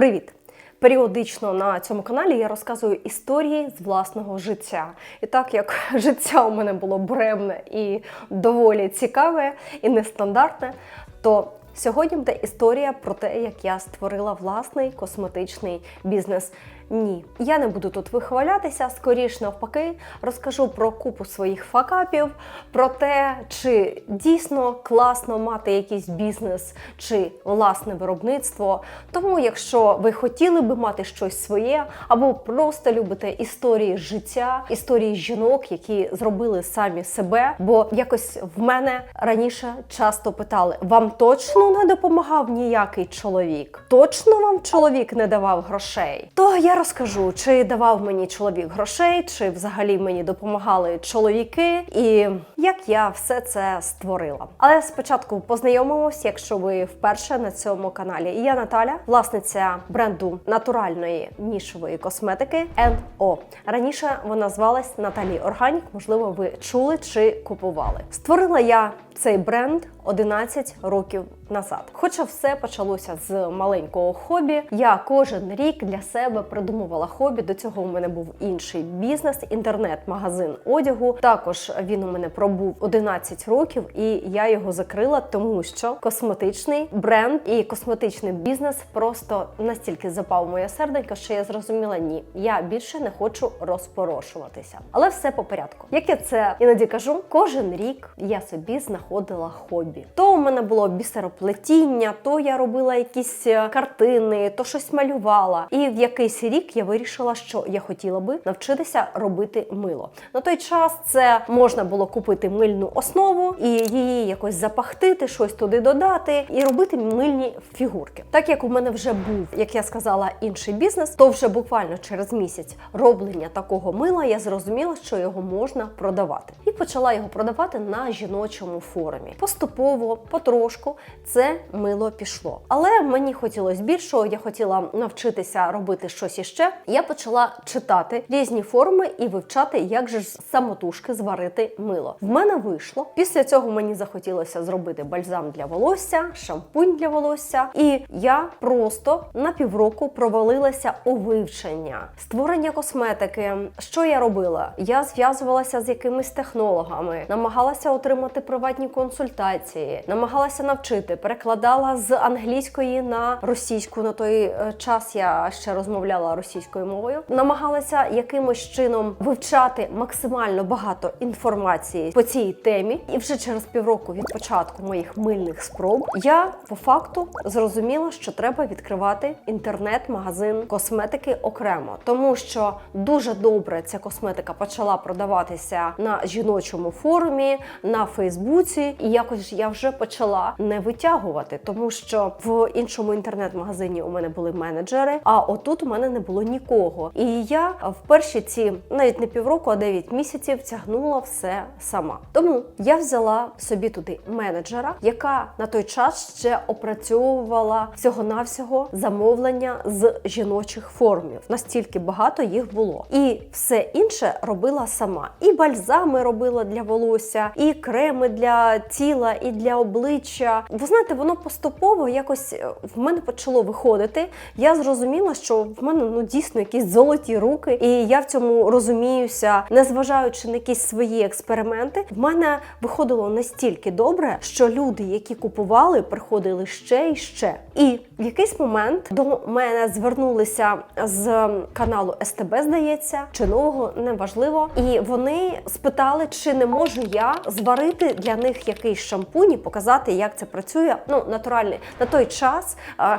Привіт! Періодично на цьому каналі я розказую історії з власного життя. І так як життя у мене було буремне і доволі цікаве і нестандартне, то сьогодні буде історія про те, як я створила власний косметичний бізнес. Ні, я не буду тут вихвалятися, скоріш навпаки, розкажу про купу своїх факапів, про те, чи дійсно класно мати якийсь бізнес чи власне виробництво. Тому, якщо ви хотіли би мати щось своє, або просто любите історії життя, історії жінок, які зробили самі себе. Бо якось в мене раніше часто питали: вам точно не допомагав ніякий чоловік? Точно вам чоловік не давав грошей? То я розкажу, чи давав мені чоловік грошей, чи взагалі мені допомагали чоловіки, і як я все це створила. Але спочатку познайомимось, якщо ви вперше на цьому каналі. Я Наталя, власниця бренду натуральної нішової косметики NO. Раніше вона звалась Наталі Органік. Можливо, ви чули чи купували. Створила я цей бренд 11 років назад. Хоча все почалося з маленького хобі. Я кожен рік для себе придумувала хобі. До цього у мене був інший бізнес, інтернет-магазин одягу. Також він у мене пробув 11 років, і я його закрила, тому що косметичний бренд і косметичний бізнес просто настільки запав моє серденько, що я зрозуміла, ні, я більше не хочу розпорошуватися. Але все по порядку. Як я це іноді кажу, кожен рік я собі знаходила хобі. То у мене було бісероплетіння, то я робила якісь е, картини, то щось малювала. І в якийсь рік я вирішила, що я хотіла би навчитися робити мило. На той час це можна було купити мильну основу і її якось запахтити, щось туди додати і робити мильні фігурки. Так як у мене вже був, як я сказала, інший бізнес, то вже буквально через місяць роблення такого мила я зрозуміла, що його можна продавати, і почала його продавати на жіночому форумі. Поступово, потрошку, це мило пішло. Але мені хотілося більшого, я хотіла навчитися робити щось іще. Я почала читати різні форуми і вивчати, як же ж самотужки зварити мило. В мене вийшло. Після цього мені захотілося зробити бальзам для волосся, шампунь для волосся. І я просто на півроку провалилася у вивчення створення косметики. Що я робила? Я зв'язувалася з якимись технологами, намагалася отримати приватні консультації, намагалася навчити, перекладала з англійської на російську. На той е, час я ще розмовляла російською мовою. Намагалася якимось чином вивчати максимально багато інформації по цій темі. І вже через півроку від початку моїх мильних спроб я по факту зрозуміла, що треба відкривати інтернет-магазин косметики окремо, тому що дуже добре ця косметика почала продаватися на жіночому форумі, на Фейсбуці, і якось я вже почала не витягувати, тому що в іншому інтернет-магазині у мене були менеджери, а отут у мене не було нікого. І я в перші ці навіть не півроку, а 9 місяців тягнула все сама. Тому я взяла собі туди менеджера, яка на той час ще опрацьовувала всього-навсього замовлення з жіночих формів. Настільки багато їх було. І все інше робила сама. І бальзами робила для волосся, і креми для тіла, і для обличчя. Ви знаєте, воно поступово якось е, в мене почало виходити. Я зрозуміла, що в мене ну дійсно якісь золоті руки, і я в цьому розуміюся, незважаючи на якісь свої експерименти, в мене виходило настільки добре, що люди, які купували, приходили ще і ще. І в якийсь момент до мене звернулися з каналу СТБ, здається, чи нового неважливо. І вони спитали, чи не можу я зварити для них якийсь шампунь і показати, як це працює. Ну, натуральний на той час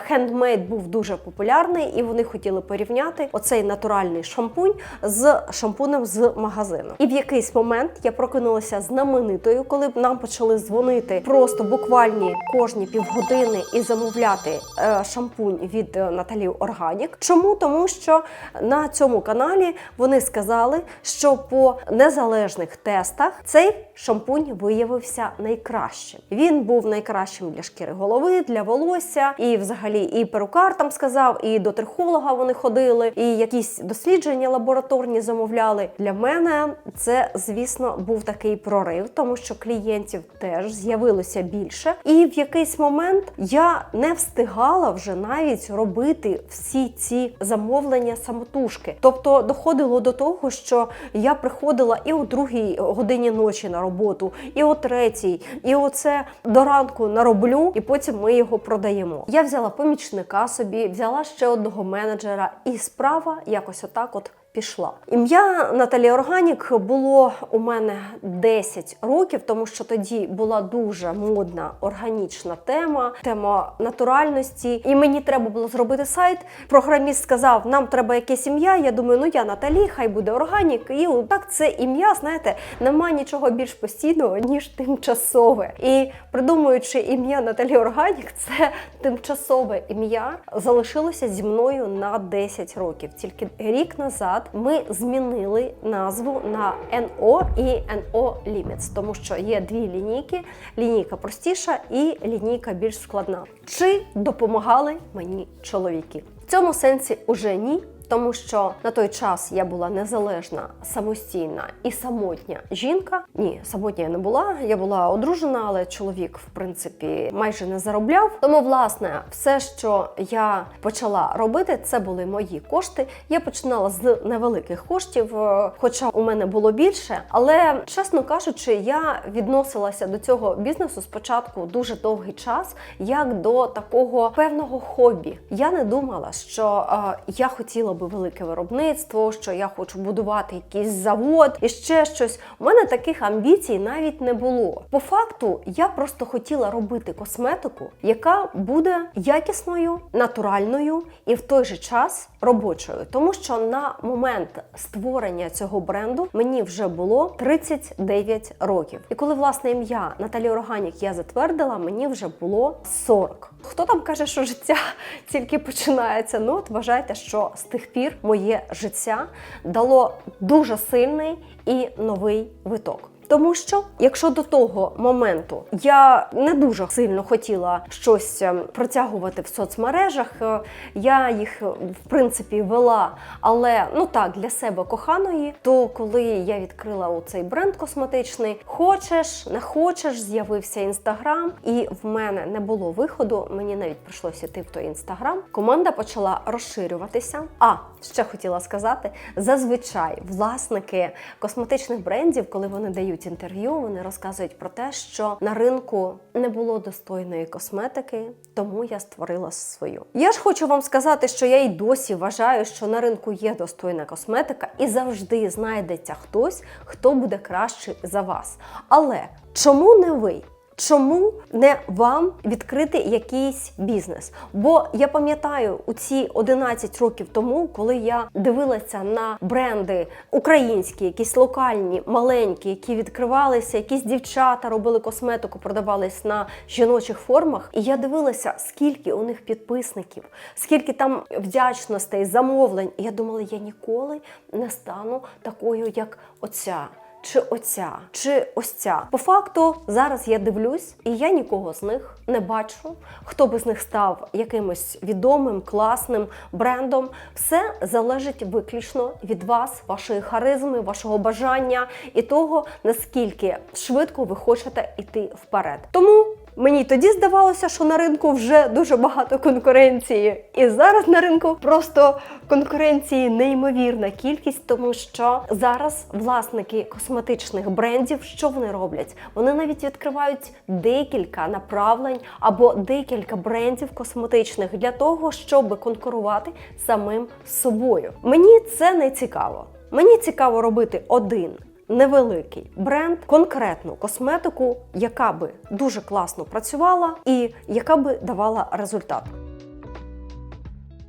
хендмейд був дуже популярний, і вони хотіли порівняти оцей натуральний шампунь з шампунем з магазину. І в якийсь момент я прокинулася знаменитою, коли нам почали дзвонити просто буквальні кожні півгодини і замовляти е, шампунь від е, Наталі Органік. Чому? Тому що на цьому каналі вони сказали, що по незалежних тестах цей шампунь виявився найкращим. Найкращим. Він був найкращим для шкіри голови, для волосся, і взагалі і перукар там сказав, і до трихолога вони ходили, і якісь дослідження лабораторні замовляли. Для мене це, звісно, був такий прорив, тому що клієнтів теж з'явилося більше. І в якийсь момент я не встигала вже навіть робити всі ці замовлення самотужки. Тобто доходило до того, що я приходила і о другій годині ночі на роботу, і о третій, і оце до ранку нароблю, і потім ми його продаємо. Я взяла помічника собі, взяла ще одного менеджера, і справа якось отак от. Пішла ім'я Наталі Органік було у мене 10 років, тому що тоді була дуже модна органічна тема, тема натуральності. І мені треба було зробити сайт. Програміст сказав, нам треба якесь ім'я. Я думаю, ну я Наталі, хай буде органік. І так це ім'я, знаєте, нема нічого більш постійного, ніж тимчасове. І придумуючи ім'я Наталі Органік, це тимчасове ім'я залишилося зі мною на 10 років. Тільки рік назад ми змінили назву на NO і NO Limits, тому що є дві лінійки: лінійка простіша і лінійка більш складна. Чи допомагали мені чоловіки? В цьому сенсі уже ні. Тому що на той час я була незалежна, самостійна і самотня жінка. Ні, самотня я не була. Я була одружена, але чоловік, в принципі, майже не заробляв. Тому, власне, все, що я почала робити, це були мої кошти. Я починала з невеликих коштів, е, хоча у мене було більше. Але чесно кажучи, я відносилася до цього бізнесу спочатку дуже довгий час, як до такого певного хобі. Я не думала, що е, я хотіла би велике виробництво, що я хочу будувати якийсь завод і ще щось. У мене таких амбіцій навіть не було. По факту, я просто хотіла робити косметику, яка буде якісною, натуральною і в той же час робочою. Тому що на момент створення цього бренду мені вже було 39 років. І коли власне ім'я Наталі Органік я затвердила, мені вже було 40. Хто там каже, що життя тільки починається? Ну от вважайте, що з тих пір моє життя дало дуже сильний і новий виток. Тому що, якщо до того моменту я не дуже сильно хотіла щось ем, протягувати в соцмережах, е, я їх е, в принципі вела, але ну так для себе коханої, то коли я відкрила цей бренд косметичний, хочеш, не хочеш, з'явився інстаграм, і в мене не було виходу. Мені навіть прийшлося йти в той інстаграм. Команда почала розширюватися. А ще хотіла сказати: зазвичай власники косметичних брендів, коли вони дають інтерв'ю, вони розказують про те, що на ринку не було достойної косметики, тому я створила свою. Я ж хочу вам сказати, що я й досі вважаю, що на ринку є достойна косметика, і завжди знайдеться хтось, хто буде кращий за вас. Але чому не ви? Чому не вам відкрити якийсь бізнес? Бо я пам'ятаю у ці 11 років тому, коли я дивилася на бренди українські, якісь локальні, маленькі, які відкривалися, якісь дівчата робили косметику, продавались на жіночих формах. І я дивилася, скільки у них підписників, скільки там вдячностей, замовлень. І я думала, я ніколи не стану такою, як оця чи оця, чи ось ця. По факту, зараз я дивлюсь, і я нікого з них не бачу. Хто би з них став якимось відомим, класним брендом. Все залежить виключно від вас, вашої харизми, вашого бажання і того, наскільки швидко ви хочете йти вперед. Тому. Мені тоді здавалося, що на ринку вже дуже багато конкуренції, і зараз на ринку просто конкуренції неймовірна кількість, тому що зараз власники косметичних брендів, що вони роблять? Вони навіть відкривають декілька направлень або декілька брендів косметичних для того, щоб конкурувати самим собою. Мені це не цікаво. Мені цікаво робити один невеликий бренд, конкретну косметику, яка би дуже класно працювала і яка би давала результат.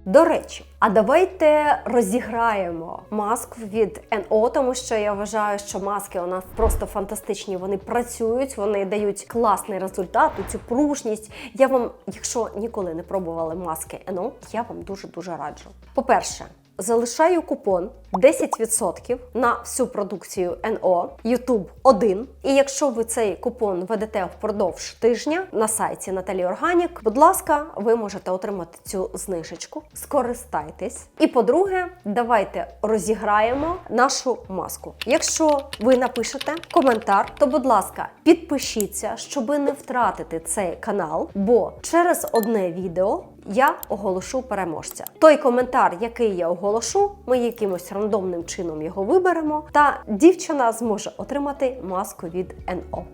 До речі, а давайте розіграємо маску від NO, тому що я вважаю, що маски у нас просто фантастичні. Вони працюють, вони дають класний результат, цю пружність. Я вам, якщо ніколи не пробували маски NO, я вам дуже дуже раджу. По-перше, залишаю купон 10% на всю продукцію НО YouTube 1. І якщо ви цей купон ведете впродовж тижня на сайті Наталі Органік, будь ласка, ви можете отримати цю знижечку. Скористайтесь. І по-друге, давайте розіграємо нашу маску. Якщо ви напишете коментар, то будь ласка, підпишіться, щоб не втратити цей канал, бо через одне відео я оголошу переможця. Той коментар, який я оголошу, ми якимось рандомним чином його виберемо, та дівчина зможе отримати маску від НО.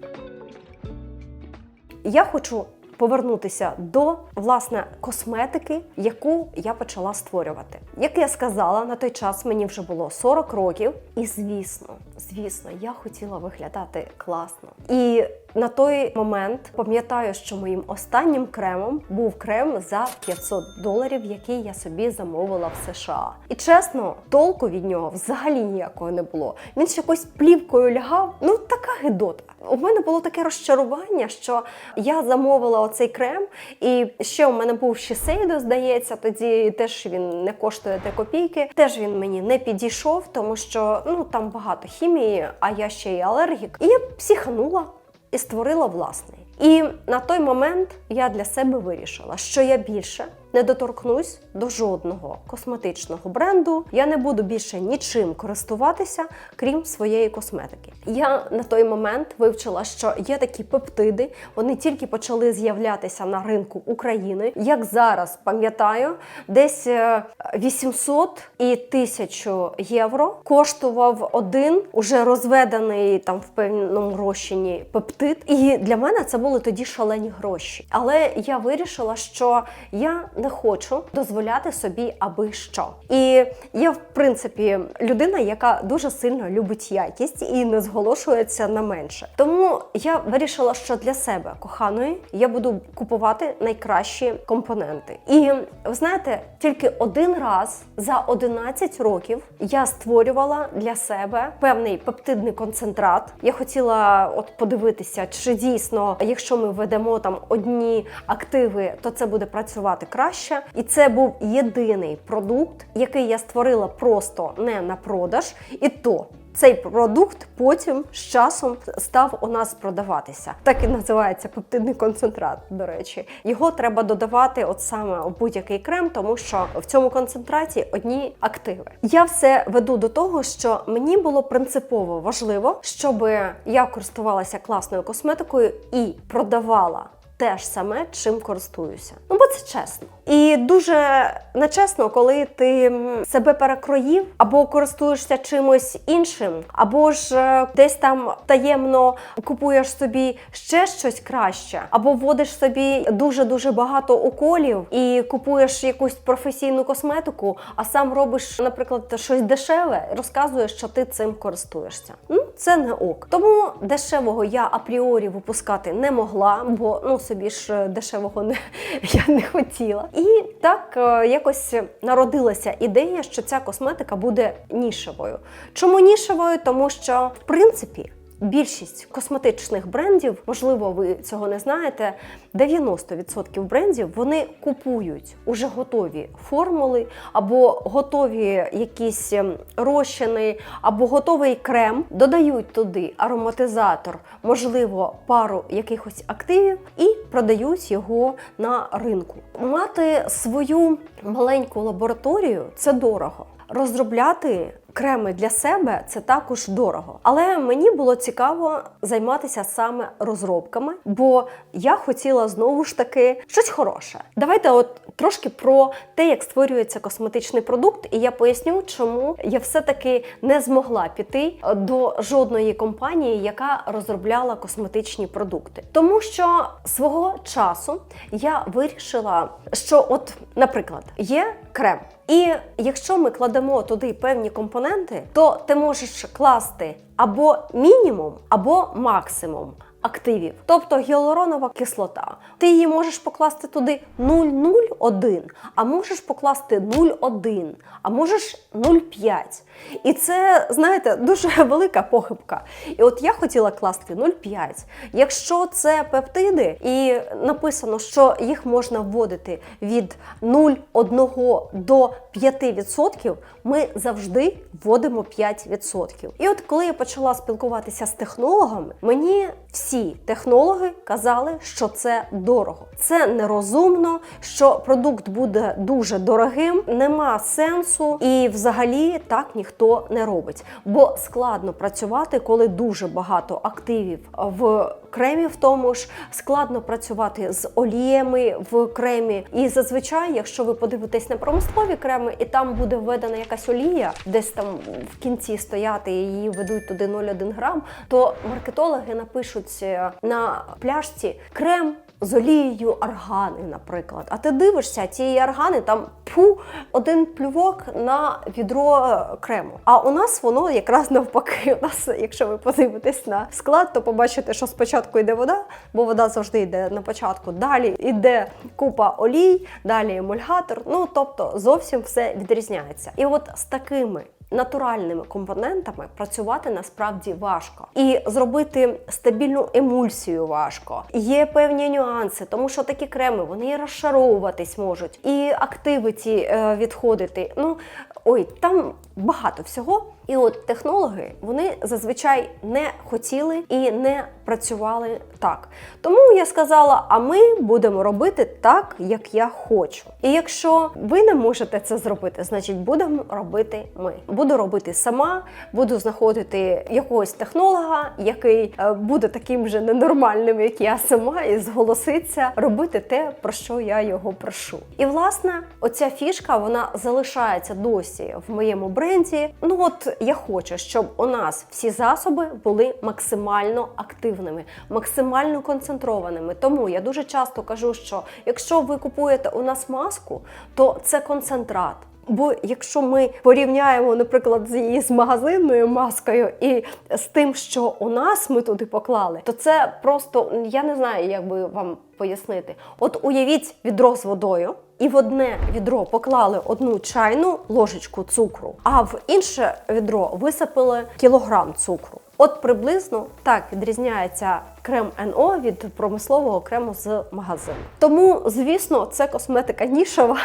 Я хочу повернутися до власне косметики, яку я почала створювати. Як я сказала, на той час мені вже було 40 років, і звісно, звісно, я хотіла виглядати класно. І на той момент пам'ятаю, що моїм останнім кремом був крем за 500 доларів, який я собі замовила в США. І чесно, толку від нього взагалі ніякого не було. Він ще якось плівкою лягав. Ну така гидота. У мене було таке розчарування, що я замовила оцей крем, і ще у мене був Shiseido, здається, тоді теж він не коштує 3 копійки. Теж він мені не підійшов, тому що ну там багато хімії, а я ще й алергік. І я психанула і створила власний. І на той момент я для себе вирішила, що я більше не доторкнусь до жодного косметичного бренду. Я не буду більше нічим користуватися, крім своєї косметики. Я на той момент вивчила, що є такі пептиди, вони тільки почали з'являтися на ринку України. Як зараз пам'ятаю, десь е, 800 і 1000 євро коштував один уже розведений там в певному розчині пептид. І для мене це були тоді шалені гроші. Але я вирішила, що я не хочу дозволяти собі аби що. І я, в принципі, людина, яка дуже сильно любить якість і не зголошується на менше. Тому я вирішила, що для себе коханої я буду купувати найкращі компоненти. І ви знаєте, тільки один раз за 11 років я створювала для себе певний пептидний концентрат. Я хотіла от подивитися, чи дійсно, якщо ми введемо там одні активи, то це буде працювати краще. І це був єдиний продукт, який я створила просто не на продаж, і то. Цей продукт потім з часом став у нас продаватися. Так і називається пептидний концентрат. До речі, його треба додавати от саме у будь-який крем, тому що в цьому концентраті одні активи. Я все веду до того, що мені було принципово важливо, щоб я користувалася класною косметикою і продавала те ж саме, чим користуюся. Ну бо це чесно. І дуже нечесно, коли ти себе перекроїв або користуєшся чимось іншим, або ж е, десь там таємно купуєш собі ще щось краще, або вводиш собі дуже дуже багато уколів і купуєш якусь професійну косметику, а сам робиш, наприклад, щось дешеве, розказуєш, що ти цим користуєшся. Ну це не ок. Тому дешевого я апріорі випускати не могла, бо ну собі ж е, дешевого не я не хотіла. І так е, якось народилася ідея, що ця косметика буде нішевою. Чому нішевою? Тому що в принципі. Більшість косметичних брендів, можливо, ви цього не знаєте. 90% брендів вони купують уже готові формули, або готові якісь ем, розчини, або готовий крем, додають туди ароматизатор, можливо, пару якихось активів, і продають його на ринку. Мати свою маленьку лабораторію це дорого. Розробляти креми для себе це також дорого. Але мені було цікаво займатися саме розробками, бо я хотіла знову ж таки щось хороше. Давайте, от трошки про те, як створюється косметичний продукт, і я поясню, чому я все-таки не змогла піти до жодної компанії, яка розробляла косметичні продукти. Тому що свого часу я вирішила, що, от, наприклад, є крем. І якщо ми кладемо туди певні компоненти, то ти можеш класти або мінімум, або максимум активів, тобто гіалуронова кислота. Ти її можеш покласти туди 0,01, а можеш покласти 0,1, а можеш 0,5. І це, знаєте, дуже велика похибка. І от я хотіла класти 0,5. Якщо це пептиди, і написано, що їх можна вводити від 0,1 до 5%, ми завжди вводимо 5%. І от коли я почала спілкуватися з технологами, мені всі технологи казали, що це дорого. Це нерозумно, що продукт буде дуже дорогим, нема сенсу, і взагалі так ніхто не робить. Бо складно працювати, коли дуже багато активів в кремі, в тому ж складно працювати з оліями в кремі. І зазвичай, якщо ви подивитесь на промислові креми, і там буде введена якась олія, десь там в кінці стояти і її ведуть туди 0,1 грам, то маркетологи напишуть е, на пляшці крем. З олією аргани, наприклад. А ти дивишся, цієї аргани там пу один плювок на відро е, крему. А у нас воно якраз навпаки. У нас, якщо ви подивитесь на склад, то побачите, що спочатку йде вода, бо вода завжди йде на початку. Далі йде купа олій, далі емульгатор. Ну тобто зовсім все відрізняється. І от з такими натуральними компонентами працювати насправді важко. І зробити стабільну емульсію важко. Є певні нюанси, тому що такі креми вони розшаровуватись можуть, і активи ці е, відходити. Ну ой, там багато всього. І от технологи вони зазвичай не хотіли і не працювали так. Тому я сказала: а ми будемо робити так, як я хочу. І якщо ви не можете це зробити, значить будемо робити ми. Буду робити сама, буду знаходити якогось технолога, який е, буде таким же ненормальним, як я сама, і зголоситься робити те, про що я його прошу. І власне, оця фішка вона залишається досі в моєму бренді. Ну от я хочу, щоб у нас всі засоби були максимально активними, максимально концентрованими. Тому я дуже часто кажу, що якщо ви купуєте у нас маску, то це концентрат. Бо якщо ми порівняємо, наприклад, з її з магазинною маскою і з тим, що у нас ми туди поклали, то це просто я не знаю, як би вам пояснити. От уявіть відро з водою. І в одне відро поклали одну чайну ложечку цукру, а в інше відро висипали кілограм цукру. От приблизно так відрізняється крем НО від промислового крему з магазину. Тому, звісно, це косметика нішова,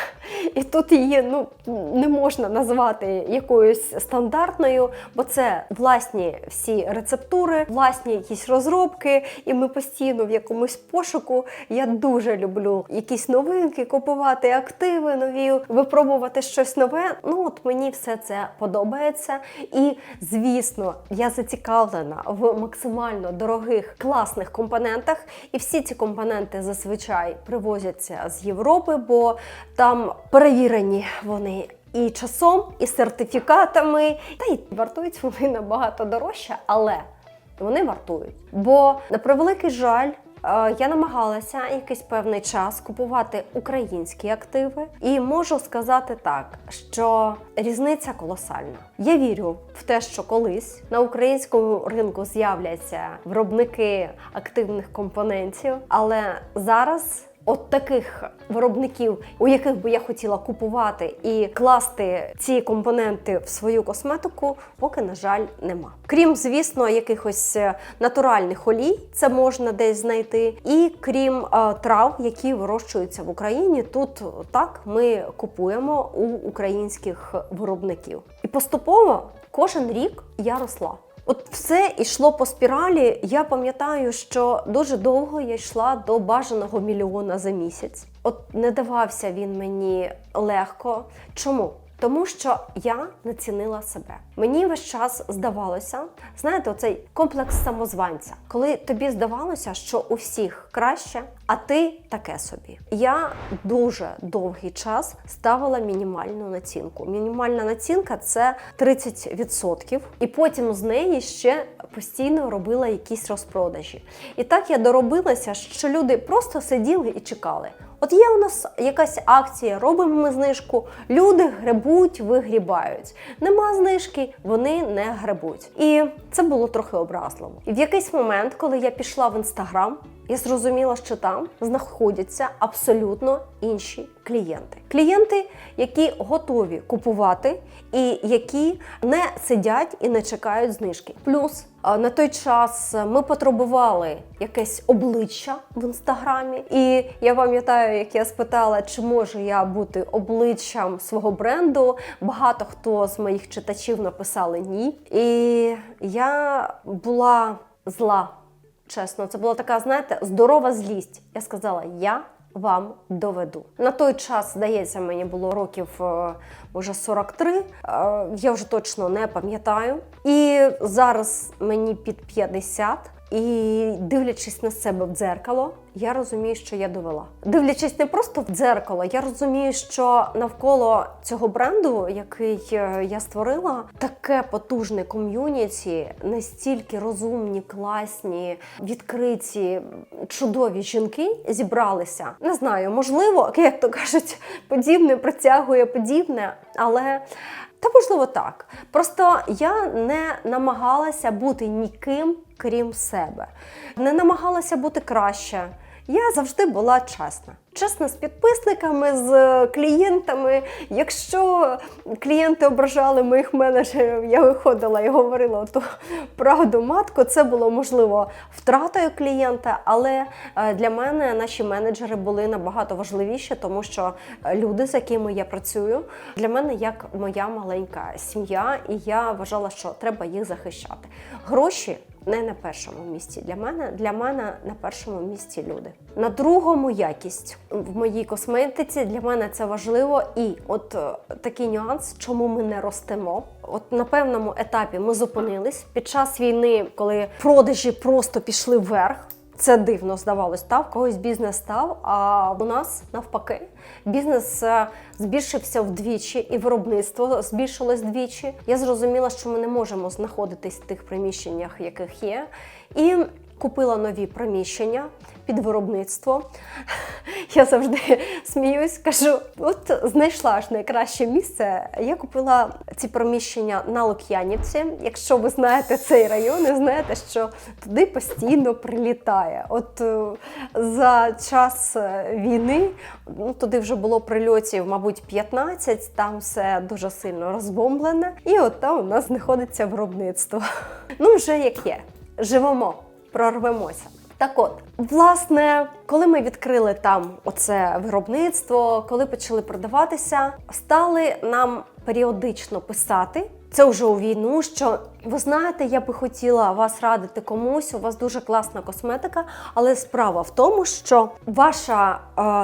і тут її ну не можна назвати якоюсь стандартною, бо це власні всі рецептури, власні якісь розробки, і ми постійно в якомусь пошуку. Я дуже люблю якісь новинки, купувати активи нові, випробувати щось нове. Ну от мені все це подобається. І звісно, я зацікавлена в максимально дорогих класних компонентах. І всі ці компоненти зазвичай привозяться з Європи, бо там перевірені вони. І часом, і сертифікатами, та й вартують вони набагато дорожче, але вони вартують. Бо на превеликий жаль, я намагалася якийсь певний час купувати українські активи, і можу сказати так, що різниця колосальна. Я вірю в те, що колись на українському ринку з'являться виробники активних компонентів, але зараз. От таких виробників, у яких би я хотіла купувати і класти ці компоненти в свою косметику, поки, на жаль, нема. Крім, звісно, якихось е, натуральних олій, це можна десь знайти, і крім е, трав, які вирощуються в Україні, тут так ми купуємо у українських виробників. І поступово кожен рік я росла. От все йшло по спіралі. Я пам'ятаю, що дуже довго я йшла до бажаного мільйона за місяць. От не давався він мені легко. Чому? Тому що я не цінила себе. Мені весь час здавалося, знаєте, оцей комплекс самозванця, коли тобі здавалося, що у всіх краще, а ти таке собі. Я дуже довгий час ставила мінімальну націнку. Мінімальна націнка це 30%. І потім з неї ще постійно робила якісь розпродажі. І так я доробилася, що люди просто сиділи і чекали. От є у нас якась акція, робимо ми знижку. Люди гребуть, вигрібають. Нема знижки, вони не гребуть. І це було трохи образливо. І в якийсь момент, коли я пішла в інстаграм, я зрозуміла, що там знаходяться абсолютно інші клієнти. Клієнти, які готові купувати і які не сидять і не чекають знижки. Плюс на той час ми потребували якесь обличчя в інстаграмі. І я пам'ятаю, як я спитала, чи можу я бути обличчям свого бренду. Багато хто з моїх читачів написали ні. І я була зла. Чесно, це була така, знаєте, здорова злість. Я сказала, я вам доведу. На той час, здається, мені було років е, може 43, е, я вже точно не пам'ятаю. І зараз мені під 50. І дивлячись на себе в дзеркало, я розумію, що я довела. Дивлячись не просто в дзеркало, я розумію, що навколо цього бренду, який е, я створила, таке потужне ком'юніті, настільки розумні, класні, відкриті, чудові жінки зібралися. Не знаю, можливо, як то кажуть, подібне притягує подібне, але. Та можливо так. Просто я не намагалася бути ніким, крім себе. Не намагалася бути краще. Я завжди була чесна. Чесна з підписниками, з клієнтами. Якщо клієнти ображали моїх менеджерів, я виходила і говорила ту правду матку. Це було можливо втратою клієнта, але е, для мене наші менеджери були набагато важливіші, тому що е, люди, з якими я працюю, для мене як моя маленька сім'я, і я вважала, що треба їх захищати. Гроші не на першому місці для мене. Для мене на першому місці люди. На другому якість в моїй косметиці для мене це важливо. І от е, такий нюанс, чому ми не ростемо. От на певному етапі ми зупинились під час війни, коли продажі просто пішли вверх. Це дивно здавалось, та в когось бізнес став. А у нас навпаки бізнес е, збільшився вдвічі, і виробництво збільшилось вдвічі. Я зрозуміла, що ми не можемо знаходитись в тих приміщеннях, яких є. І купила нові приміщення під виробництво. Я завжди сміюсь, кажу: от знайшла ж найкраще місце. Я купила ці приміщення на Лук'янівці. Якщо ви знаєте цей район, і знаєте, що туди постійно прилітає. От е, за час е, війни ну, туди вже було прильотів, мабуть, 15, там все дуже сильно розбомблене. І от там у нас знаходиться виробництво. Ну, вже як є. Живемо, прорвемося. Так от, власне, коли ми відкрили там оце виробництво, коли почали продаватися, стали нам періодично писати. Це вже у війну, що ви знаєте, я би хотіла вас радити комусь. У вас дуже класна косметика, але справа в тому, що ваша е,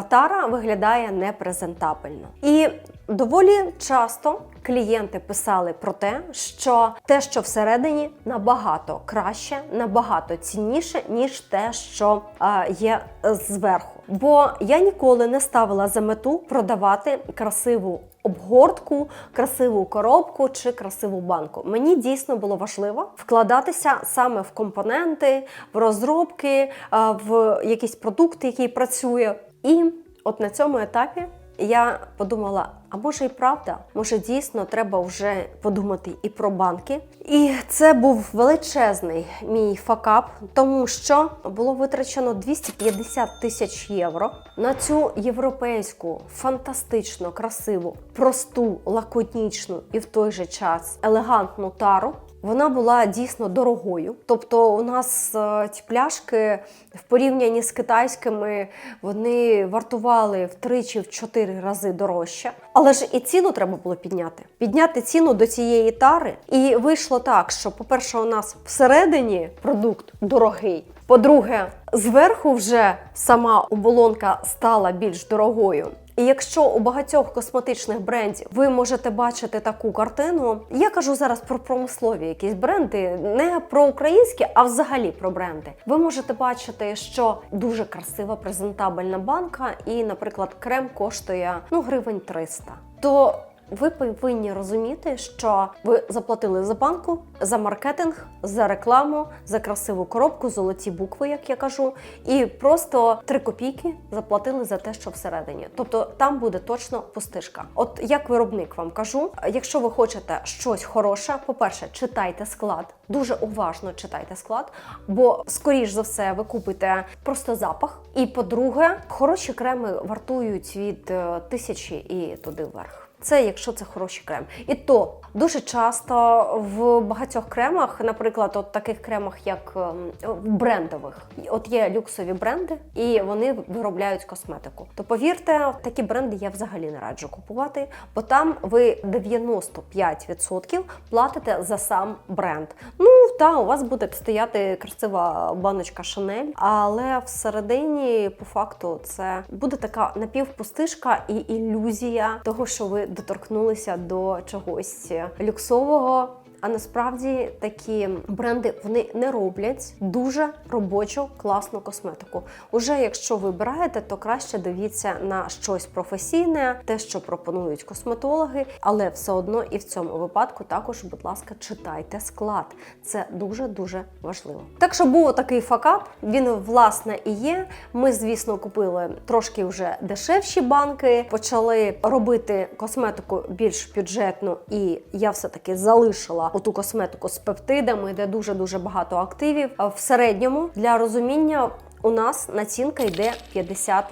тара виглядає непрезентабельно. І доволі часто клієнти писали про те, що те, що всередині, набагато краще, набагато цінніше, ніж те, що є зверху. Бо я ніколи не ставила за мету продавати красиву обгортку, красиву коробку чи красиву банку. Мені дійсно було важливо вкладатися саме в компоненти, в розробки, в якісь продукти, які працює. І от на цьому етапі я подумала: а може і правда, може дійсно треба вже подумати і про банки. І це був величезний мій факап, тому що було витрачено 250 тисяч євро на цю європейську, фантастично красиву, просту, лаконічну і в той же час елегантну тару. Вона була дійсно дорогою. Тобто, у нас е, ці пляшки в порівнянні з китайськими вони вартували втричі в чотири рази дорожче. Але ж і ціну треба було підняти. Підняти ціну до цієї тари. І вийшло так, що, по-перше, у нас всередині продукт дорогий. По-друге, зверху вже сама оболонка стала більш дорогою. І якщо у багатьох косметичних брендів ви можете бачити таку картину, я кажу зараз про промислові якісь бренди, не про українські, а взагалі про бренди. Ви можете бачити, що дуже красива презентабельна банка, і, наприклад, крем коштує ну гривень 300. То ви повинні розуміти, що ви заплатили за банку, за маркетинг, за рекламу, за красиву коробку, золоті букви, як я кажу, і просто 3 копійки заплатили за те, що всередині. Тобто там буде точно пустишка. От як виробник вам кажу, якщо ви хочете щось хороше, по-перше, читайте склад, дуже уважно читайте склад, бо скоріш за все ви купите просто запах. І по-друге, хороші креми вартують від е, тисячі і туди вверх. Це якщо це хороший крем. І то дуже часто в багатьох кремах, наприклад, от таких кремах, як ем, брендових, от є люксові бренди, і вони виробляють косметику. То повірте, такі бренди я взагалі не раджу купувати, бо там ви 95% платите за сам бренд. Ну та у вас буде стояти красива баночка Шанель, але всередині, по факту, це буде така напівпустишка і ілюзія того, що ви доторкнулися до чогось люксового. А насправді такі бренди вони не роблять дуже робочу класну косметику. Уже якщо вибираєте, то краще дивіться на щось професійне, те, що пропонують косметологи, але все одно і в цьому випадку також, будь ласка, читайте склад. Це дуже дуже важливо. Так що був такий факап. Він власне і є. Ми, звісно, купили трошки вже дешевші банки, почали робити косметику більш бюджетну, і я все таки залишила оту косметику з пептидами, де дуже дуже багато активів. В середньому для розуміння. У нас націнка йде 50%.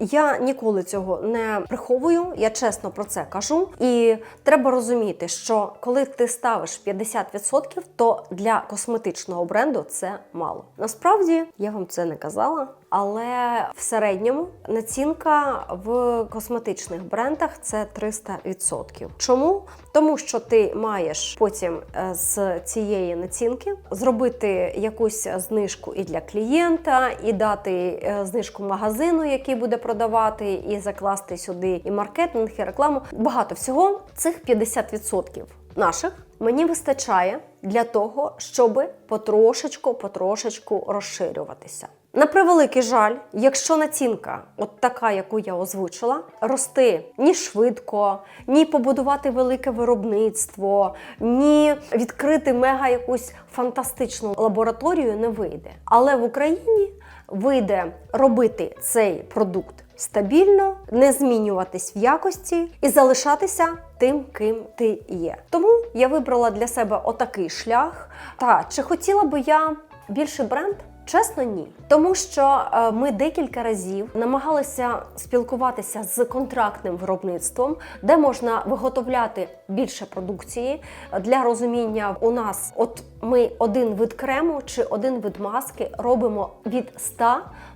Я ніколи цього не приховую, я чесно про це кажу. І треба розуміти, що коли ти ставиш 50%, то для косметичного бренду це мало. Насправді я вам це не казала, але в середньому націнка в косметичних брендах це 300%. Чому? Тому що ти маєш потім е, з цієї націнки зробити якусь знижку і для клієнта, і дати е, знижку магазину, який буде продавати, і закласти сюди і маркетинг, і рекламу. Багато всього цих 50% наших мені вистачає для того, щоб потрошечку, потрошечку розширюватися. На превеликий жаль, якщо націнка, от така, яку я озвучила, рости ні швидко, ні побудувати велике виробництво, ні відкрити мега якусь фантастичну лабораторію не вийде. Але в Україні вийде робити цей продукт стабільно, не змінюватись в якості і залишатися тим, ким ти є. Тому я вибрала для себе отакий шлях. Та чи хотіла би я більший бренд? Чесно, ні, тому що е, ми декілька разів намагалися спілкуватися з контрактним виробництвом, де можна виготовляти більше продукції. Для розуміння у нас, от ми один вид крему чи один вид маски робимо від 100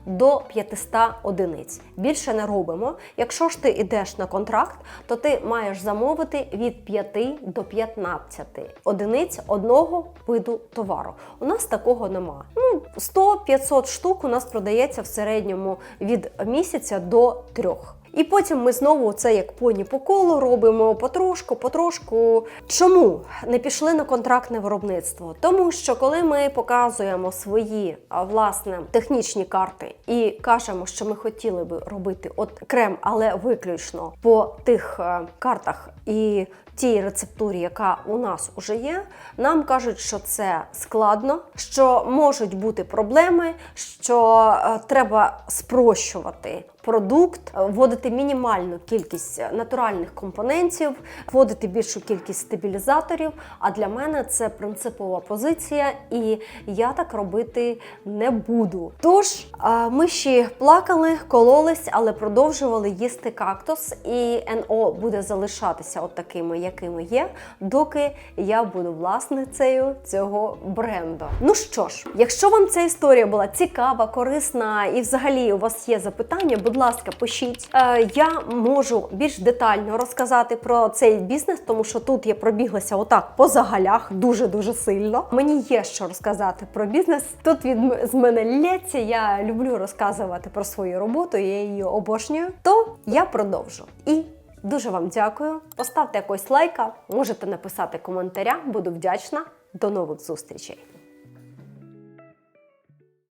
до 500 одиниць. Більше не робимо. Якщо ж ти йдеш на контракт, то ти маєш замовити від 5 до 15 одиниць одного виду товару. У нас такого нема. Ну 100-500 штук у нас продається в середньому від місяця до трьох. І потім ми знову це як поні по колу робимо потрошку, потрошку. Чому не пішли на контрактне виробництво? Тому що коли ми показуємо свої власне технічні карти і кажемо, що ми хотіли би робити от крем, але виключно по тих е, картах і тій рецептурі, яка у нас уже є, нам кажуть, що це складно, що можуть бути проблеми, що е, треба спрощувати продукт, е, вводити мінімальну кількість натуральних компонентів, вводити більшу кількість стабілізаторів. А для мене це принципова позиція, і я так робити не буду. Тож е, ми ще плакали, кололись, але продовжували їсти кактус, і НО буде залишатися от такими, якими є, доки я буду власницею цього бренду. Ну що ж, якщо вам ця історія була цікава, корисна і взагалі у вас є запитання, будь ласка, пишіть. Е, я можу більш детально розказати про цей бізнес, тому що тут я пробіглася отак по загалях дуже дуже сильно. Мені є що розказати про бізнес. Тут від з мене лється. Я люблю розказувати про свою роботу, я її обожнюю. То я продовжу і. Дуже вам дякую. Поставте якось лайка, можете написати коментаря, буду вдячна. До нових зустрічей!